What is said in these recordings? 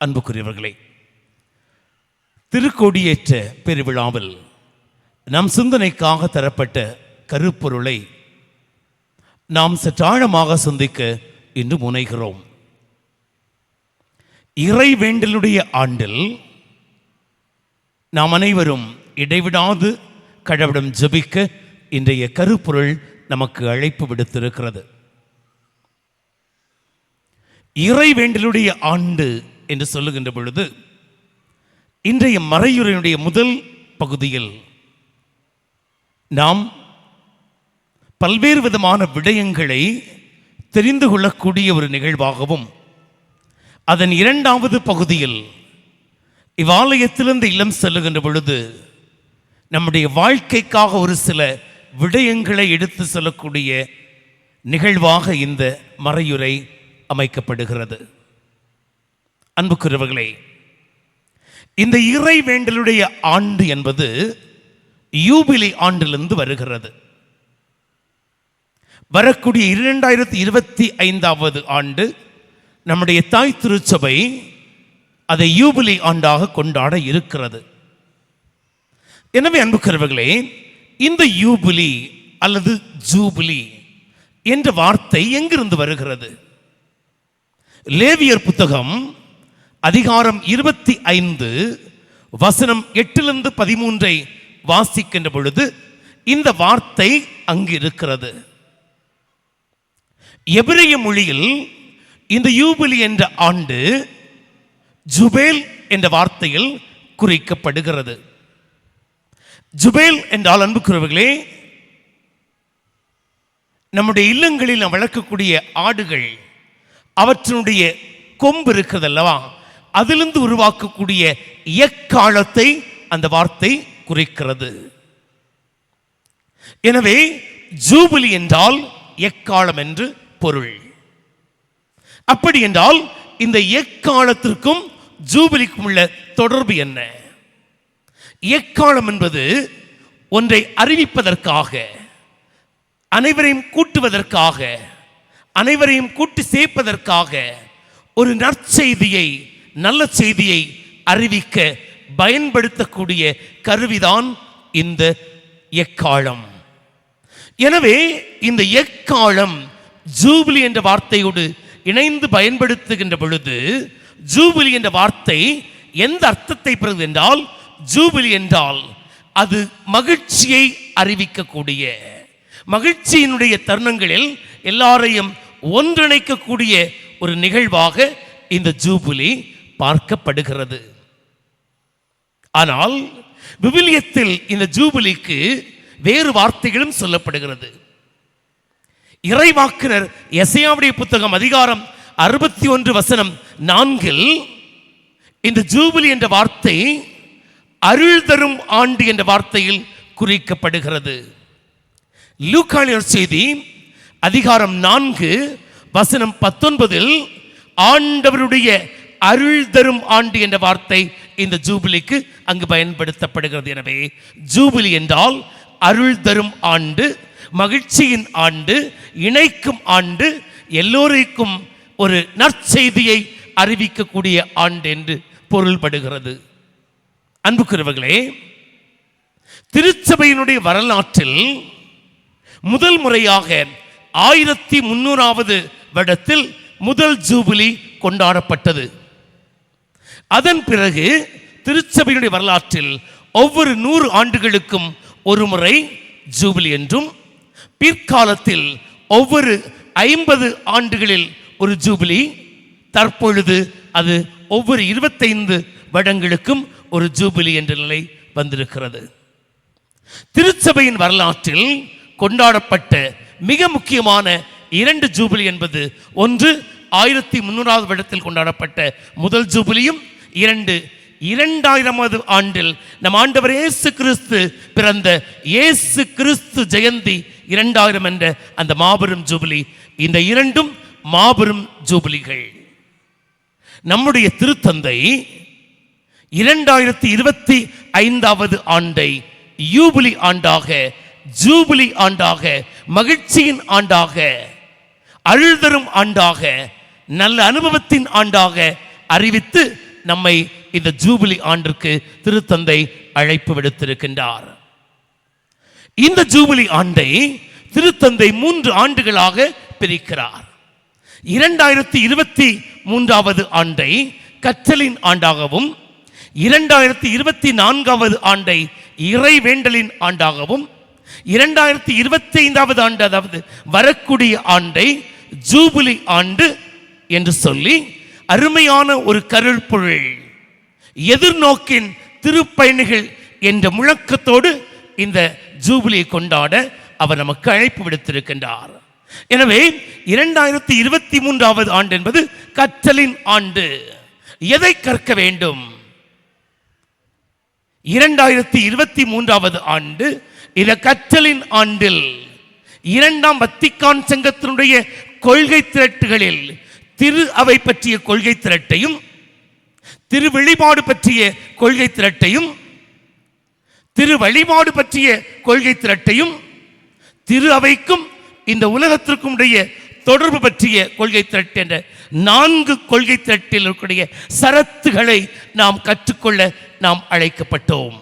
அன்புக்குரியவர்களே திருக்கொடியேற்ற பெருவிழாவில் நம் சிந்தனைக்காக தரப்பட்ட கருப்பொருளை நாம் சற்றாழமாக சிந்திக்க இன்று முனைகிறோம். இறைவேண்டலுடைய ஆண்டில் நாம் அனைவரும் இடைவிடாது கடவுடம் ஜெபிக்க இன்றைய கருப்பொருள் நமக்கு அழைப்பு விடுத்திருக்கிறது. இறைவேண்டலுடைய ஆண்டு என்று சொல்லுகின்ற பொழுது இன்றைய மறையுரையினுடைய முதல் பகுதியில் நாம் பல்வேறு விதமான விடயங்களை தெரிந்து கொள்ளக்கூடிய ஒரு நிகழ்வாகவும் அதன் இரண்டாவது பகுதியில் இவ்வாலயத்திலிருந்து இல்லம் செல்லுகின்ற பொழுது நம்முடைய வாழ்க்கைக்காக ஒரு சில விடயங்களை எடுத்து செல்லக்கூடிய நிகழ்வாக இந்த மறையுரை அமைக்கப்படுகிறது. அன்புக்குரியவர்களே இந்த இறை வேண்டலுடைய ஆண்டு என்பது யூபிலி ஆண்டிலிருந்து வருகிறது. வரக்கூடிய இரண்டாயிரத்தி இருபத்தி ஐந்தாவது ஆண்டு நம்முடைய தாய் திருச்சபை அதை யூபிலி ஆண்டாக கொண்டாட இருக்கிறது. எனவே அன்புக்கிறவர்களே இந்த யூபிலி அல்லது ஜூபிலி என்ற வார்த்தை எங்கிருந்து வருகிறது? லேவியர் புத்தகம் அதிகாரம் இருபத்தி ஐந்து வசனம் எட்டிலிருந்து பதிமூன்றை வாசிக்கின்ற பொழுது இந்த வார்த்தை அங்கு இருக்கிறது எபிரிய மொழியில் இந்த யூபிலி என்ற ஆண்டு ஜுபேல் என்ற வார்த்தையில் குறிக்கப்படுகிறது. ஜுபேல் என்றால் அன்புக்குறவர்களே நம்முடைய இல்லங்களில் வளர்க்கக்கூடிய ஆடுகள் அவற்றினுடைய கொம்பு இருக்கிறது அல்லவா அதிலிருந்து உருவாக்கக்கூடிய எக்காலத்தை அந்த வார்த்தை குறிக்கிறது. எனவே ஜூபிலி என்றால் எக்காலம் என்று பொருள். அப்படி என்றால் இந்த எக்காலத்திற்கும் ஜூபிலிக்கும் உள்ள தொடர்பு என்ன? எக்காலம் என்பது ஒன்றை அறிவிப்பதற்காக அனைவரையும் கூட்டுவதற்காக அனைவரையும் கூட்டி சேர்ப்பதற்காக ஒரு நற்செய்தியை நல்ல செய்தியை அறிவிக்க பயன்படுத்தக்கூடிய கருவிதான் இந்த எக்காலம். எனவே இந்த எக்காலம் ஜூபிலி என்ற வார்த்தையோடு இணைந்து பயன்படுத்துகின்ற பொழுது ஜூபிலி என்ற வார்த்தை எந்த அர்த்தத்தை பெறுது என்றால் ஜூபிலி என்றால் அது மகிழ்ச்சியை அறிவிக்கக்கூடிய. மகிழ்ச்சியினுடைய தருணங்களில் எல்லாரையும் ஒன்றிணைக்கக்கூடிய ஒரு நிகழ்வாக இந்த ஜூபிலி பார்க்கப்படுகிறது. ஆனால் விவிலியத்தில் இந்த ஜூபிலிக்கு வேறு வார்த்தைகளும் சொல்லப்படுகிறது. இறைவாக்கினர் எசையாவுடைய புத்தகம் அதிகாரம் அறுபத்தி ஒன்று வசனம் நான்கில் இந்த ஜூபிலி என்ற வார்த்தை அருள் தரும் ஆண்டு என்ற வார்த்தையில் குறிக்கப்படுகிறது. லூக்கானியர் செய்தி அதிகாரம் நான்கு வசனம் பத்தொன்பதில் ஆண்டவருடைய அருள் தரும் ஆண்டு என்ற வார்த்தை இந்த ஜூபிலிக்கு அங்கு பயன்படுத்தப்படுகிறது. எனவே ஜூபிலி என்றால் அருள் தரும் ஆண்டு மகிழ்ச்சியின் ஆண்டு இணைக்கும் ஆண்டு எல்லோருக்கும் ஒரு நற்செய்தியை அறிவிக்கக்கூடிய ஆண்டு என்று பொருள்படுகிறது. அன்புக்குறவர்களே திருச்சபையினுடைய வரலாற்றில் முதல் முறையாக ஆயிரத்தி முன்னூறாவது வருடத்தில் முதல் ஜூபிலி கொண்டாடப்பட்டது. அதன் பிறகு திருச்சபையினுடைய வரலாற்றில் ஒவ்வொரு நூறு ஆண்டுகளுக்கும் ஒரு முறை ஜூபிலி என்றும் பிற்காலத்தில் ஒவ்வொரு ஐம்பது ஆண்டுகளில் ஒரு ஜூபிலி தற்பொழுது அது ஒவ்வொரு இருபத்தைந்து வருடங்களுக்கும் ஒரு ஜூபிலி என்ற நிலை வந்திருக்கிறது. திருச்சபையின் வரலாற்றில் கொண்டாடப்பட்ட மிக முக்கியமான இரண்டு ஜூபிலி என்பது ஒன்று ஆயிரத்தி முன்னூறாவது வருடத்தில் கொண்டாடப்பட்ட முதல் ஜூபிலியும் இரண்டு இரண்டாயிரமாவது ஆண்டில் நம் ஆண்டவர் இயேசு கிறிஸ்து பிறந்த இயேசு கிறிஸ்து ஜெயந்தி இரண்டாயிரம் என்ற அந்த மாபெரும் ஜூபிலி. இந்த இரண்டும் மாபெரும் ஜூபிலிகள். நம்முடைய திருத்தந்தை இரண்டாயிரத்தி இருபத்தி ஐந்தாவது ஆண்டை யூபிலி ஆண்டாக ஜூபிலி ஆண்டாக மகிழ்ச்சியின் ஆண்டாக அழுதரும் ஆண்டாக நல்ல அனுபவத்தின் ஆண்டாக அறிவித்து நம்மை இந்த ஜூபிலி ஆண்டிற்கு திருத்தந்தை அழைப்பு விடுத்திருக்கின்றார். இந்த ஜூபிலி ஆண்டை திருத்தந்தை மூன்று ஆண்டுகளாக பிரிக்கிறார். இரண்டாயிரத்தி இருபத்தி மூன்றாவது ஆண்டை கற்றலின் ஆண்டாகவும் இரண்டாயிரத்தி இருபத்தி நான்காவது ஆண்டை இறைவேண்டலின் ஆண்டாகவும் இரண்டாயிரத்தி இருபத்தி ஐந்தாவது ஆண்டு அதாவது வரக்கூடிய ஆண்டை ஜூபிலி ஆண்டு என்று சொல்லி அருமையான ஒரு கருள்பொருள் எதிர்நோக்கின் திருப்பயணிகள் என்ற முழக்கத்தோடு இந்த ஜூபிலியை கொண்டாட அவர் நமக்கு அழைப்பு விடுத்திருக்கின்றார். எனவே இரண்டாயிரத்தி இருபத்தி மூன்றாவது ஆண்டு என்பது கற்றலின் ஆண்டு. எதை கற்க வேண்டும்? இரண்டாயிரத்தி இருபத்தி மூன்றாவது ஆண்டு இந்த கற்றலின் ஆண்டில் இரண்டாம் வத்திக்கான் சங்கத்தினுடைய கொள்கை திரட்டுகளில் திரு அவை பற்றிய கொள்கை திரட்டையும் திரு வெளிப்பாடு பற்றிய கொள்கை திரட்டையும் திரு வழிபாடு பற்றிய கொள்கை திரட்டையும் திரு அவைக்கும் இந்த உலகத்திற்கும் உடைய தொடர்பு பற்றிய கொள்கை திரட்டு என்ற நான்கு கொள்கை திரட்டில் இருக்கக்கூடிய சரத்துகளை நாம் கற்றுக்கொள்ள நாம் அழைக்கப்பட்டோம்.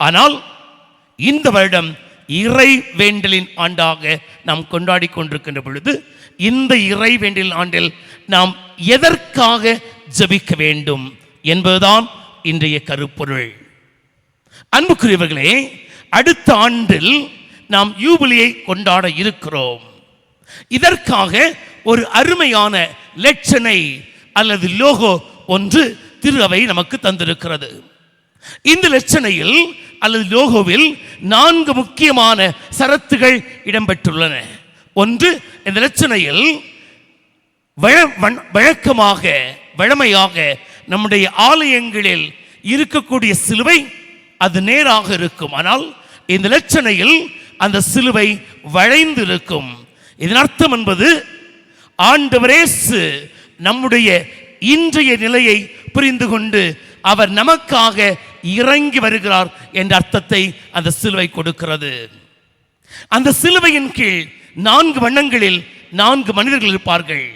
ஆனால் இந்த வருடம் இறை வேண்டலின் ஆண்டாக நாம் கொண்டாடி கொண்டிருக்கின்ற பொழுது இந்த இறைவேண்டில் ஆண்டில் நாம் எதற்காக ஜபிக்க வேண்டும் என்பதுதான் இன்றைய கருப்பொருள். அன்புக்குரியவர்களே அடுத்த ஆண்டில் நாம் யூபிலியை கொண்டாட இருக்கிறோம். இதற்காக ஒரு அருமையான லட்சணை அல்லது லோகோ ஒன்று திரு அவை நமக்கு தந்திருக்கிறது. இந்த லட்சணையில் அல்லது லோகோவில் நான்கு முக்கியமான சரத்துகள் இடம்பெற்றுள்ளன. ஒன்று இந்த லட்சணையில் வழ- வண்- வழக்கமாக வழமையாக நம்முடைய ஆலயங்களில் இருக்கக்கூடிய சிலுவை அது நேராக இருக்கும். ஆனால் இந்த லட்சணையில் அந்த சிலுவை வளைந்திருக்கும். இதன் அர்த்தம் என்பது ஆண்டவரேசு நம்முடைய இன்றைய நிலையை புரிந்து கொண்டு அவர் நமக்காக இறங்கி வருகிறார் என்ற அர்த்தத்தை அந்த சிலுவை கொடுக்கிறது. அந்த சிலுவையின் கீழ் நான்கு வண்ணங்களில் நான்கு மனிதர்கள் இருப்பார்கள்.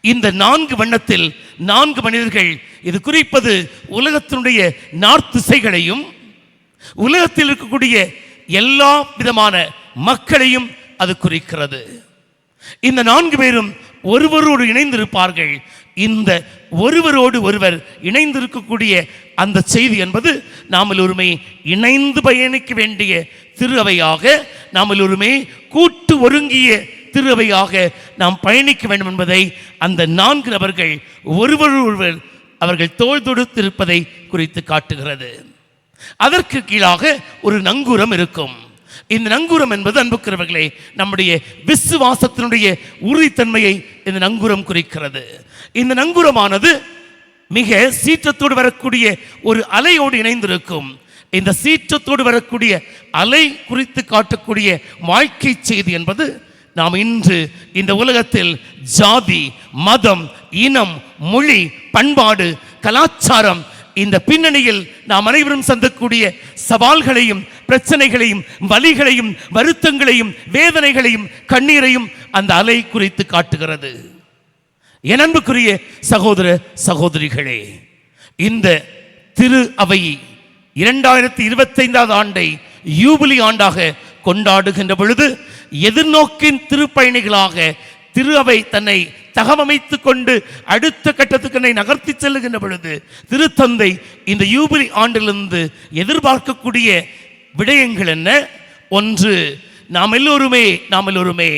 இந்த நான்கு வண்ணத்தில் நான்கு மனிதர்கள் இது குறிப்பது உலகத்தினுடைய நார்த்திசைகளையும் உலகத்தில் இருக்கக்கூடிய எல்லா விதமான மக்களையும் அது குறிக்கிறது. இந்த நான்கு பேரும் ஒருவரோடு இணைந்திருப்பார்கள். இந்த ஒருவரோடு ஒருவர் இணைந்திருக்கக்கூடிய அந்த செய்தி என்பது நாம் எல்லோருமே இணைந்து பயணிக்க வேண்டிய திருவையாக நாம் எல்லோருமே கூட்டு ஒருங்கிய திருவையாக நாம் பயணிக்க வேண்டும் என்பதை அந்த நான்கு நபர்கள் ஒருவர் ஒருவர் அவர்கள் தோல் தொடுத்திருப்பதை குறித்து காட்டுகிறது. அதற்கு கீழாக ஒரு நங்கூரம் இருக்கும். இந்த நங்கூரம் என்பது அன்புக்கிறவர்களே நம்முடைய விசுவாசத்தினுடைய உறுதித்தன்மையை இந்த நங்கூரம் குறிக்கிறது. இந்த நங்கூரமானது மிக சீற்றத்தோடு வரக்கூடிய ஒரு அலையோடு இணைந்திருக்கும். இந்த சீற்றத்தோடு வரக்கூடிய அலை குறித்து காட்டக்கூடிய வாழ்க்கை செய்தி என்பது நாம் இன்று இந்த உலகத்தில் ஜாதி மதம் இனம் மொழி பண்பாடு கலாச்சாரம் இந்த பின்னணியில் நாம் அனைவரும் சந்திக்கக்கூடிய சவால்களையும் பிரச்சனைகளையும் வலிகளையும் வருத்தங்களையும் வேதனைகளையும் கண்ணீரையும் அந்த அலை குறித்து காட்டுகிறது. என் அன்புக்குரிய சகோதர சகோதரிகளே இந்த திரு அவை இரண்டாயிரத்தி இருபத்தைந்தாவது ஆண்டை யூபிலி ஆண்டாக கொண்டாடுகின்ற பொழுது எதிர்நோக்கின் திருப்பயணிகளாக திரு அவை தன்னை தகவமைத்து கொண்டு அடுத்த கட்டத்துக்கு என்னை நகர்த்தி செல்லுகின்ற பொழுது திருத்தந்தை இந்த யூபிலி ஆண்டிலிருந்து எதிர்பார்க்கக்கூடிய விடயங்கள் என்ன? ஒன்று நாம் எல்லோருமே நாம் எல்லோருமே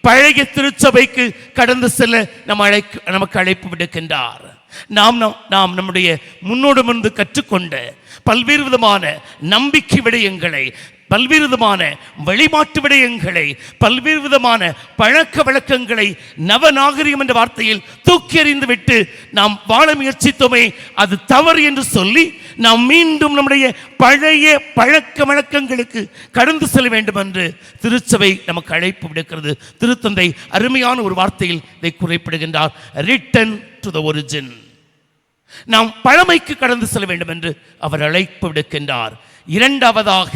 பழைய திருச்சபைக்கு கடந்து செல்ல நம் அழைக்க நமக்கு அழைப்பு விடுக்கின்றார். நாம் நம்- நாம் நம்முடைய முன்னோடமிருந்து கற்றுக்கொண்ட பல்வேறு விதமான நம்பிக்கை விடயங்களை பல்வேறு விதமான வழிபாட்டு விடயங்களை பல்வேறு விதமான பழக்க வழக்கங்களை நவநாகரிகம் என்ற வார்த்தையில் தூக்கி எறிந்து விட்டு நாம் வாழ முயற்சித்தோமே அது தவறு என்று சொல்லி நாம் மீண்டும் நம்முடைய பழைய பழக்க வழக்கங்களுக்கு கடந்து செல்ல வேண்டும் என்று திருச்சபை நமக்கு அழைப்பு விடுக்கிறது. திருத்தந்தை அருமையான ஒரு வார்த்தையில் இதை குறிப்பிடுகின்றார். ரிட்டன் டு த ஒரிஜின் நாம் பழமைக்கு கடந்து செல்ல வேண்டும் என்று அவர் அழைப்பு விடுக்கின்றார். இரண்டாவதாக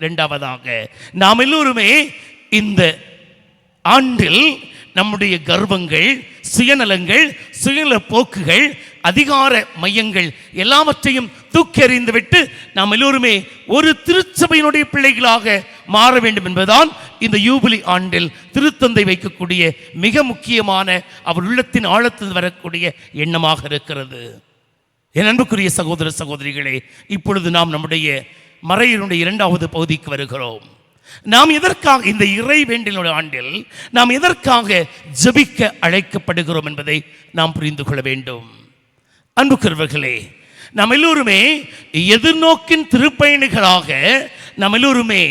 ரெண்டாவதாக நாம் எல்லோருமே இந்த ஆண்டில் நம்முடைய கர்வங்கள் சுயநலங்கள் சுயநல போக்குகள் அதிகார மையங்கள் எல்லாவற்றையும் தூக்கி எறிந்துவிட்டு நாம் எல்லோருமே ஒரு திருச்சபையினுடைய பிள்ளைகளாக மாற வேண்டும் என்பதுதான் இந்த யூபிலி ஆண்டில் திருத்தந்தை வைக்கக்கூடிய மிக முக்கியமான அவர் உள்ளத்தின் ஆழத்தில் வரக்கூடிய எண்ணமாக இருக்கிறது. என் அன்புக்குரிய சகோதர சகோதரிகளே இப்பொழுது நாம் நம்முடைய மறையினுடைய இரண்டாவது பகுதிக்கு வருகிறோம். நாம் எதற்காக இந்த இறை வேண்டினுடைய ஆண்டில் நாம் எதற்காக ஜபிக்க அழைக்கப்படுகிறோம் என்பதை நாம் புரிந்து கொள்ள வேண்டும். அன்புக்குரியவர்களே நாம் எல்லோருமே எதிர்நோக்கின் திருப்பயணிகளாக நாம் எல்லோருமே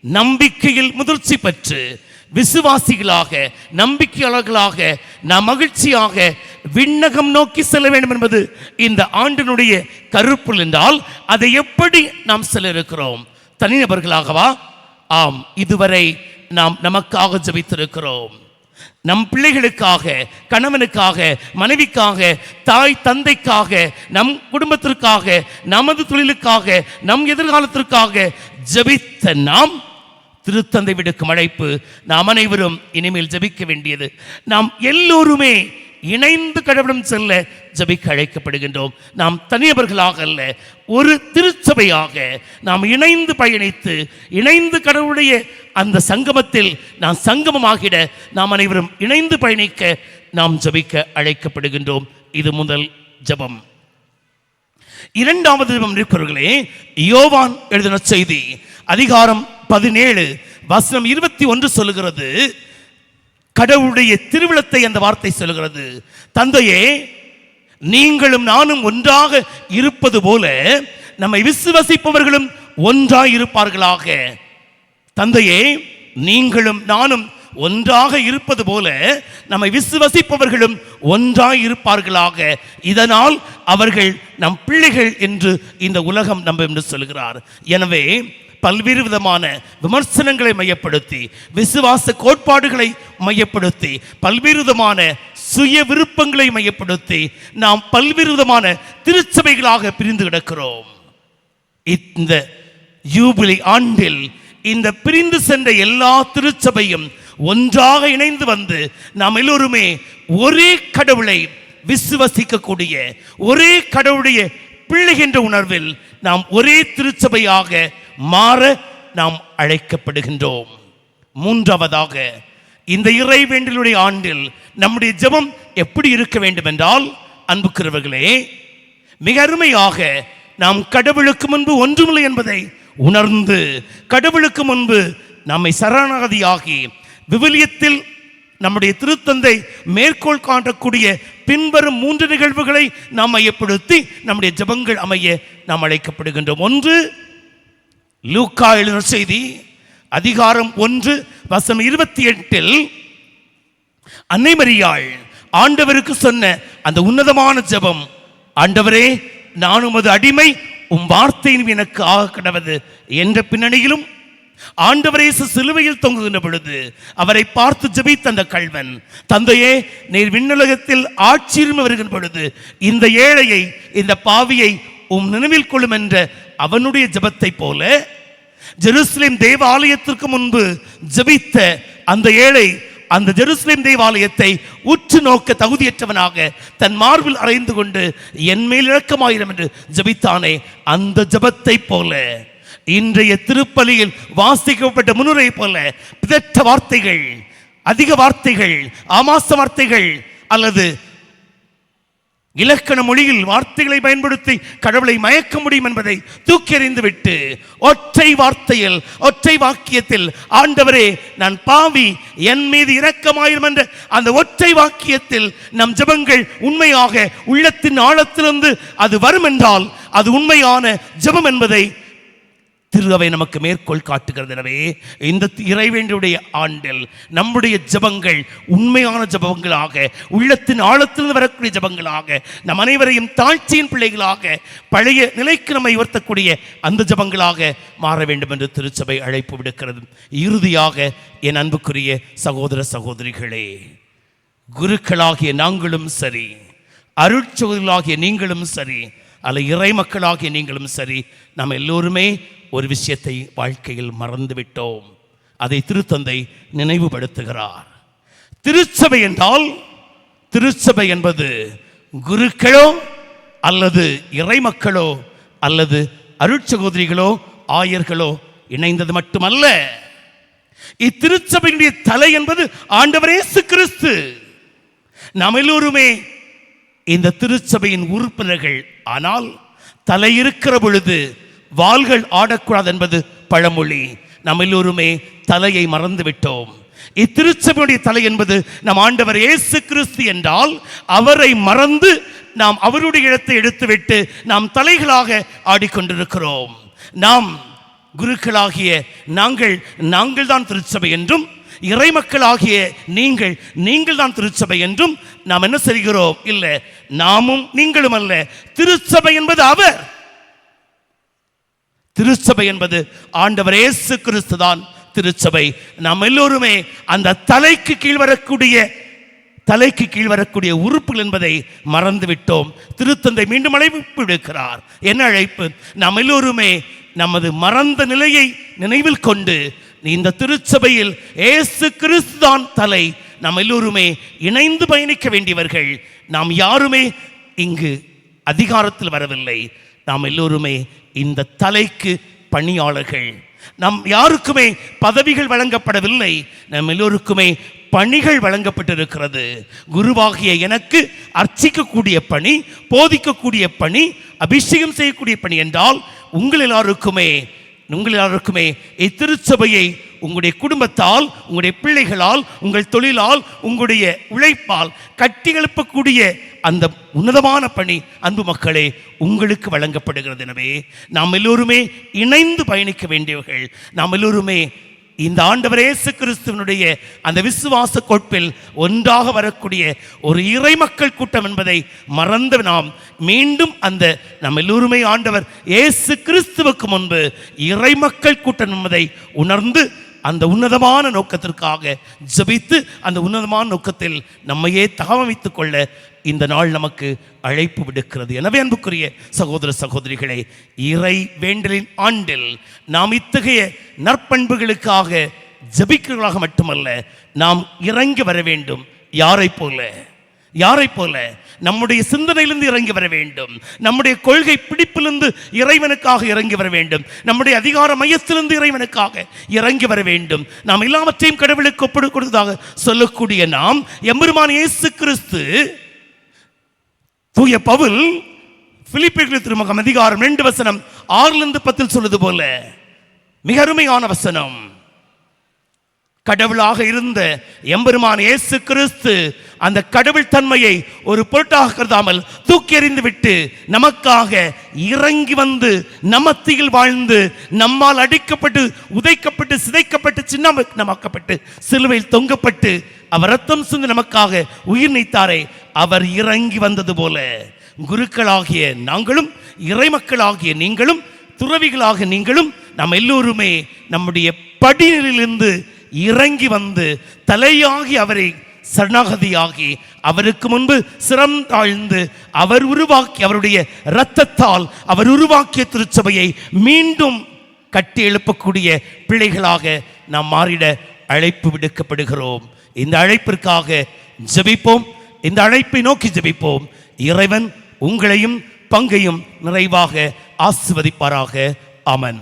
நம்பிக்கையில் முதிர்ச்சி பெற்று விசுவாசிகளாக நம்பிக்கையாளர்களாக நாம் மகிழ்ச்சியாக விண்ணகம் நோக்கி செல்ல வேண்டும் என்பது இந்த ஆண்டினுடைய கருப்பு என்றால் அதை எப்படி நாம் செல்ல இருக்கிறோம்? தனிநபர்களாகவா? ஆம் இதுவரை நாம் நமக்காக ஜெபித்திருக்கிறோம். நம் பிள்ளைகளுக்காக கணவனுக்காக மனைவிக்காக தாய் தந்தைக்காக நம் குடும்பத்திற்காக நமது தொழிலுக்காக நம் எதிர்காலத்திற்காக ஜெபித்த நாம் திருத்தந்தை விடுக்கும் அழைப்பு நாம் அனைவரும் இனிமேல் ஜெபிக்க வேண்டியது. நாம் எல்லோருமே இணைந்து கடவுளும் செல்ல ஜபிக்க அழைக்கப்படுகின்றோம். நாம் தனியவர்களாக அல்ல ஒரு திருச்சபையாக நாம் இணைந்து பயணித்து இணைந்து கடவுளுடைய அந்த சங்கமத்தில் நாம் சங்கமமாகிட நாம் அனைவரும் இணைந்து பயணிக்க நாம் ஜபிக்க அழைக்கப்படுகின்றோம். இது முதல் ஜெபம். இரண்டாவது ஜபம் இருக்கிறவர்களே யோவான் எழுதின செய்தி அதிகாரம் பதினேழு வசனம் இருபத்தி ஒன்று சொல்லுகிறது கடவுளுடைய திருவிழத்தை அந்த வார்த்தை சொல்லுகிறது. தந்தையே நீங்களும் நானும் ஒன்றாக இருப்பது போல நம்மை விசுவசிப்பவர்களும் ஒன்றாய் இருப்பார்களாக தந்தையே நீங்களும் நானும் ஒன்றாக இருப்பது போல நம்மை விசுவசிப்பவர்களும் ஒன்றாய் இருப்பார்களாக இதனால் அவர்கள் நம் பிள்ளைகள் என்று இந்த உலகம் நம்ப என்று சொல்கிறார் எனவே பல்வேறு விதமான விமர்சனங்களை மையப்படுத்தி விசுவாச கோட்பாடுகளை மையப்படுத்தி பல்வேறு விதமான சுய விருப்பங்களை மையப்படுத்தி நாம் பல்வேறு விதமான திருச்சபைகளாக பிரிந்து கிடக்கிறோம். இந்த யூபிலி ஆண்டில் இந்த பிரிந்து சென்ற எல்லா திருச்சபையும் ஒன்றாக இணைந்து வந்து நாம் எல்லோருமே ஒரே கடவுளை விசுவசிக்கக்கூடிய ஒரே கடவுளுடைய பிள்ளை என்ற உணர்வில் நாம் ஒரே திருச்சபையாக மாற நாம் அழைக்கப்படுகின்றோம். மூன்றாவதாக இந்த இறைவேண்டலுடைய ஆண்டில் நம்முடைய ஜெபம் எப்படி இருக்க வேண்டும் என்றால் அன்புக்கிறவர்களே மிக அருமையாக நாம் கடவுளுக்கு முன்பு ஒன்றுமில்லை என்பதை உணர்ந்து கடவுளுக்கு முன்பு நம்மை சரணாகதியாகி விவிலியத்தில் நம்முடைய திருத்தந்தை மேற்கோள் காட்டக்கூடிய பின்வரும் மூன்று நிகழ்வுகளை நாம் மையப்படுத்தி நம்முடைய ஜெபங்கள் அமைய நாம் அழைக்கப்படுகின்றோம். ஒன்று லூக்கா எழுதின செய்தி அதிகாரம் ஒன்று வசனம் இருபத்தி எட்டில் அன்னை மரியாள் ஆண்டவருக்கு சொன்ன அந்த உன்னதமான ஜெபம் ஆண்டவரே நான் உமது அடிமை உம் வார்த்தையின் எனக்கு ஆக கிடவது என்ற பின்னணியிலும் ஆண்டவரே சிலுவையில் தொங்குகின்ற பொழுது அவரை பார்த்து ஜபித்த அந்த கள்வன் தந்தையே நீர் விண்ணுலகத்தில் ஆட்சியும் வருகின்ற பொழுது இந்த ஏழையை இந்த பாவியை உம் நினைவில் கொள்ளும் என்ற அவனுடைய ஜபத்தை போல ஜெருசலேம் தேவாலயத்திற்கு முன்பு ஜெபித்த அந்த ஏழை அந்த ஜெருசலேம் தேவாலயத்தை உற்று நோக்க தகுதியற்றவனாக தன் மார்பில் அறைந்து கொண்டு என் மேல் இழக்கமாயிரம் என்று ஜெபித்தானே அந்த ஜபத்தை போல இன்றைய திருப்பலியில் வாசிக்கப்பட்ட முன்னுரை போல பிதற்ற வார்த்தைகள் அதிக வார்த்தைகள் ஆமாச வார்த்தைகள் அல்லது இலக்கண மொழியில் வார்த்தைகளை பயன்படுத்தி கடவுளை மயக்க முடியும் என்பதை தூக்கி எறிந்து விட்டு ஒற்றை வார்த்தையில் ஒற்றை வாக்கியத்தில் ஆண்டவரே நான் பாவி என் மீது இரக்கமாயிரும் என்ற அந்த ஒற்றை வாக்கியத்தில் நம் ஜெபங்கள் உண்மையாக உள்ளத்தின் ஆழத்திலிருந்து அது வரும் என்றால் அது உண்மையான ஜெபம் என்பதை திரு அவை நமக்கு மேற்கோள் காட்டுகிறது. எனவே இந்த இறைவேண்டியுடைய ஆண்டில் நம்முடைய ஜெபங்கள் உண்மையான ஜெபங்களாக உள்ளத்தின் ஆழத்தில் வரக்கூடிய ஜெபங்களாக நம் அனைவரையும் தாழ்ச்சியின் பிள்ளைகளாக பழைய நிலைக்கு நம்மை உயர்த்தக்கூடிய அந்த ஜெபங்களாக மாற வேண்டும் என்று திருச்சபை அழைப்பு விடுக்கிறது. இறுதியாக என் அன்புக்குரிய சகோதர சகோதரிகளே குருக்களாகிய நாங்களும் சரி அருட்சோதர்களாகிய நீங்களும் சரி அல்ல இறை மக்களாகிய நீங்களும் சரி நாம் எல்லோருமே ஒரு விஷயத்தை வாழ்க்கையில் மறந்து விட்டோம் அதை திருத்தந்தை நினைவுபடுத்துகிறார். திருச்சபை என்றால் திருச்சபை என்பது குருக்களோ அல்லது இறைமக்களோ அல்லது அருட்சகோதரிகளோ ஆயர்களோ இணைந்தது மட்டுமல்ல. இத்திருச்சபையினுடைய தலை என்பது ஆண்டவர் இயேசு கிறிஸ்து. நாம் எல்லோருமே இந்த திருச்சபையின் உறுப்பினர்கள் ஆனால் தலை இருக்கிற பொழுது வாள்கள் ஆடக்கூடாது என்பது பழமொழி. நாம் எல்லோருமே தலையை மறந்து விட்டோம் இத்திருச்சபையுடைய தலை என்பது நம் ஆண்டவர் இயேசு கிறிஸ்து என்றால் அவரை மறந்து நாம் அவருடைய இடத்தை எடுத்துவிட்டு நாம் தலைகளாக ஆடிக்கொண்டிருக்கிறோம். நாம் குருக்களாகிய நாங்கள் நாங்கள் தான் திருச்சபை என்றும் இறைமக்களாகிய நீங்கள் நீங்கள் தான் திருச்சபை என்றும் நாம் என்ன செய்கிறோம்? இல்லை நாமும் நீங்களும் அல்ல திருச்சபை என்பது அவர். திருச்சபை என்பது ஆண்டவர் இயேசு கிறிஸ்து தான் திருச்சபை. நாம் எல்லோருமே அந்த தலைக்கு கீழ் வரக்கூடிய தலைக்கு கீழ் வரக்கூடிய உறுப்புகள் என்பதை மறந்து விட்டோம் திருத்தந்தை மீண்டும் அழைப்பு விடுக்கிறார். என்ன அழைப்பு? நாம் எல்லோருமே நமது மறந்த நிலையை நினைவில் கொண்டு இந்த திருச்சபையில் ஏசு கிறிஸ்து தான் தலை. நாம் எல்லோருமே இணைந்து பயணிக்க வேண்டியவர்கள். நாம் யாருமே இங்கு அதிகாரத்தில் வரவில்லை. நாம் எல்லோருமே இந்த தலைக்கு பணியாளர்கள். நம் யாருக்குமே பதவிகள் வழங்கப்படவில்லை. நம் எல்லோருக்குமே பணிகள் வழங்கப்பட்டிருக்கிறது. குருவாகிய எனக்கு அர்ச்சிக்கக்கூடிய பணி போதிக்கக்கூடிய பணி அபிஷேகம் செய்யக்கூடிய பணி என்றால் உங்கள் எல்லாருக்குமே உங்கள் எல்லாருக்குமே இத்திருச்சபையை உங்களுடைய குடும்பத்தால் உங்களுடைய பிள்ளைகளால் உங்கள் தொழிலால் உங்களுடைய உழைப்பால் கட்டி எழுப்பக்கூடிய அந்த உன்னதமான பணி அன்பு மக்களே உங்களுக்கு வழங்கப்படுகிறது. எனவே நாம் எல்லோருமே இணைந்து பயணிக்க வேண்டியவர்கள். நாம் எல்லோருமே இந்த ஆண்டவர் இயேசு கிறிஸ்துவனுடைய அந்த விசுவாச கோட்பில் ஒன்றாக வரக்கூடிய ஒரு இறைமக்கள் கூட்டம் என்பதை மறந்து நாம் மீண்டும் அந்த நம் எல்லோருமே ஆண்டவர் இயேசு கிறிஸ்துவுக்கு முன்பு இறைமக்கள் கூட்டம் என்பதை உணர்ந்து அந்த உன்னதமான நோக்கத்திற்காக ஜெபித்து அந்த உன்னதமான நோக்கத்தில் நம்மையே தகவமைத்துக் கொள்ள இந்த நாள் நமக்கு அழைப்பு விடுக்கிறது. எனவே அன்புக்குரிய சகோதர சகோதரிகளே இறை வேண்டலின் ஆண்டில் நாம் இத்தகைய நற்பண்புகளுக்காக ஜெபிக்கிறவர்களாக மட்டுமல்ல நாம் இறங்கி வர வேண்டும் யாரை போல? யாரை போல? நம்முடைய சிந்தனையிலிருந்து இறங்கி வர வேண்டும். நம்முடைய கொள்கை பிடிப்பிலிருந்து இறைவனுக்காக இறங்கி வர வேண்டும். நம்முடைய அதிகார மையத்திலிருந்து இறைவனுக்காக இறங்கி வர வேண்டும். நாம் எல்லாவற்றையும் கடவுளுக்கு ஒப்பிடு கொடுத்ததாக சொல்லக்கூடிய நாம் எம்பெருமான் இயேசு கிறிஸ்து தூய பவுல் பிலிப்பியர்கள் திருமகம் அதிகாரம் ரெண்டு வசனம் ஆறிலிருந்து பத்தில் சொல்லுது போல. மிக அருமையான வசனம். கடவுளாக இருந்த எம்பெருமான் இயேசு கிறிஸ்து அந்த கடவுள் தன்மையை ஒரு பொருட்டாக கருதாமல் தூக்கி எறிந்து விட்டு நமக்காக இறங்கி வந்து நமத்தியில் வாழ்ந்து நம்மால் அடிக்கப்பட்டு உதைக்கப்பட்டு சிதைக்கப்பட்டு சின்னமாக்கப்பட்டு சிலுவையில் தொங்கப்பட்டு அவர் ரத்தம் சிந்து நமக்காக உயிர் நீத்தாரே அவர் இறங்கி வந்தது போல. குருக்களாகிய நாங்களும் இறைமக்களாகிய நீங்களும் துறவிகளாக நீங்களும் நாம் எல்லோருமே நம்முடைய படியிலிருந்து இறங்கி வந்து தலையாகி அவரை சரணாகதியாகி அவருக்கு முன்பு சிரம் தாழ்ந்து அவர் உருவாக்கி அவருடைய இரத்தத்தால் அவர் உருவாக்கிய திருச்சபையை மீண்டும் கட்டி எழுப்பக்கூடிய பிள்ளைகளாக நாம் மாறிட அழைப்பு விடுக்கப்படுகிறோம். இந்த அழைப்பிற்காக ஜெபிப்போம். இந்த அழைப்பை நோக்கி ஜெபிப்போம். இறைவன் உங்களையும் பங்கையும் நிறைவாக ஆசிர்வதிப்பாராக. அமன்